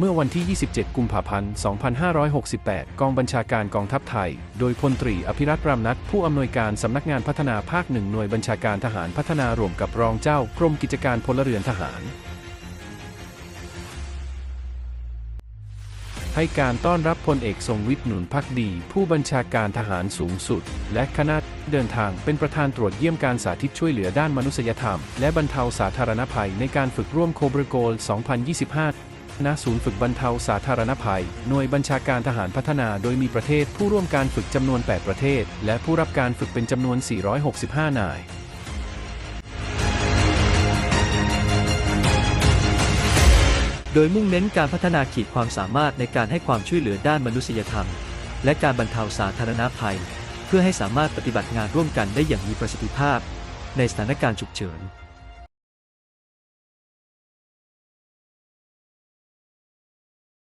เมื่อวันที่ 27 กุมภาพันธ์ 2568 กองบัญชาการกองทัพไทย โดยพลตรีอภิรัตน์รำนัทผู้อำนวยการสำนักงานพัฒนาภาคหนึ่งหน่วยบัญชาการทหารพัฒนารวมกับรองเจ้ากรมกิจการพลเรือนทหาร ให้การต้อนรับพลเอกทรงวิทย์หนุนพักดี ผู้บัญชาการทหารสูงสุด และคณะเดินทางเป็นประธานตรวจเยี่ยมการสาธิตช่วยเหลือด้านมนุษยธรรม และบรรเทาสาธารณภัยในการฝึกร่วมโคบรโกล 2025 ณศูนย์ฝึกบรรเทาสาธารณภัย หน่วยบัญชาการทหารพัฒนาโดยมีประเทศผู้ร่วมการฝึกจำนวน 8 ประเทศ และผู้รับการฝึกเป็นจำนวน 465 นายโดยมุ่งเน้นการพัฒนาขีดความสามารถในการให้ความช่วยเหลือด้านมนุษยธรรม และการบรรเทาสาธารณภัย เพื่อให้สามารถปฏิบัติงานร่วมกันได้อย่างมีประสิทธิภาพ ในสถานการณ์ฉุกเฉิน